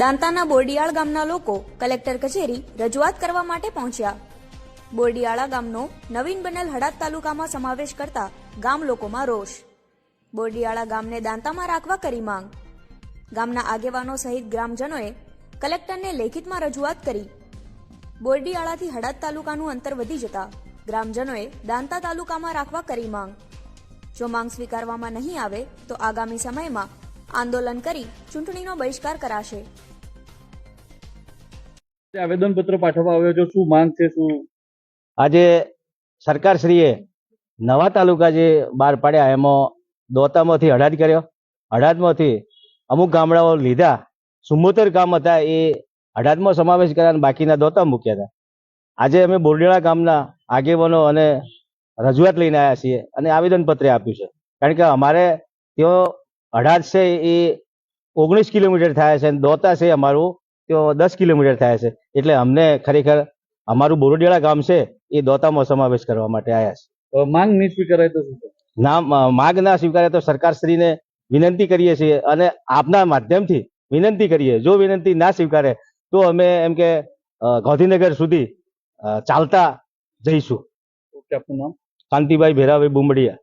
દાંતાના બોરડિયાળ ગામના લોકો કલેક્ટર કચેરી રજૂઆત કરવા માટે પહોંચ્યા. બોરડિયાળા ગામનો નવીન બનેલ હડાદ તાલુકામાં સમાવેશ કરતા ગામ લોકોમાં રોષ. બોરડિયાળા ગામને દાંતામાં રાખવા કરી માંગ. ગામના આગેવાનો સહિત ગ્રામજનોએ કલેક્ટરને લેખિતમાં રજૂઆત કરી. બોરડીયાળાથી હડાદ તાલુકાનું અંતર વધી જતા ગ્રામજનોએ દાંતા તાલુકામાં રાખવા કરી માંગ. જો માંગ સ્વીકારવામાં નહીં આવે તો આગામી સમયમાં આંદોલન કરી ચૂંટણીનો બહિષ્કાર કરાશે. આવેદન પત્ર પાઠવવા આવ્યો છો શું માંગ છે શું? આજે સરકારશ્રીએ નવા તાલુકા જે બહાર પાડ્યા એમાં દોતામાંથી અઢાદ કર્યો. અઢાદમાંથી અમુક ગામડાઓ લીધા. ચુમ્મોતેર ગામ હતા એ અઢાદમાં સમાવેશ કર્યા અને બાકીના દોતા મૂક્યા હતા. આજે અમે બોરડેડા ગામના આગેવાનો અને રજૂઆત લઈને આવ્યા છીએ અને આવેદનપત્ર આપ્યું છે. કારણ કે અમારે ત્યાં અઢાદ છે એ ઓગણીસ કિલોમીટર થાય છે અને દોતા છે અમારું તો દસ કિલોમીટર થાય છે. એટલે અમને ખરેખર અમારું બોરડેડા ગામ છે એ દોતામાં સમાવેશ કરવા માટે આવ્યા છે. માંગ નહીં સ્વીકારાય તો ના માંગ ના સ્વીકારે તો સરકારશ્રીને વિનંતી કરીએ છીએ અને આપના માધ્યમથી વિનંતી કરીએ. જો વિનંતી ના સ્વીકારે તો અમે એમ કે ગાંધીનગર સુધી ચાલતા જઈશું. ઓકે આપનું નામ? કાંતિભાઈ ભેરાભાઈ બુમડિયા.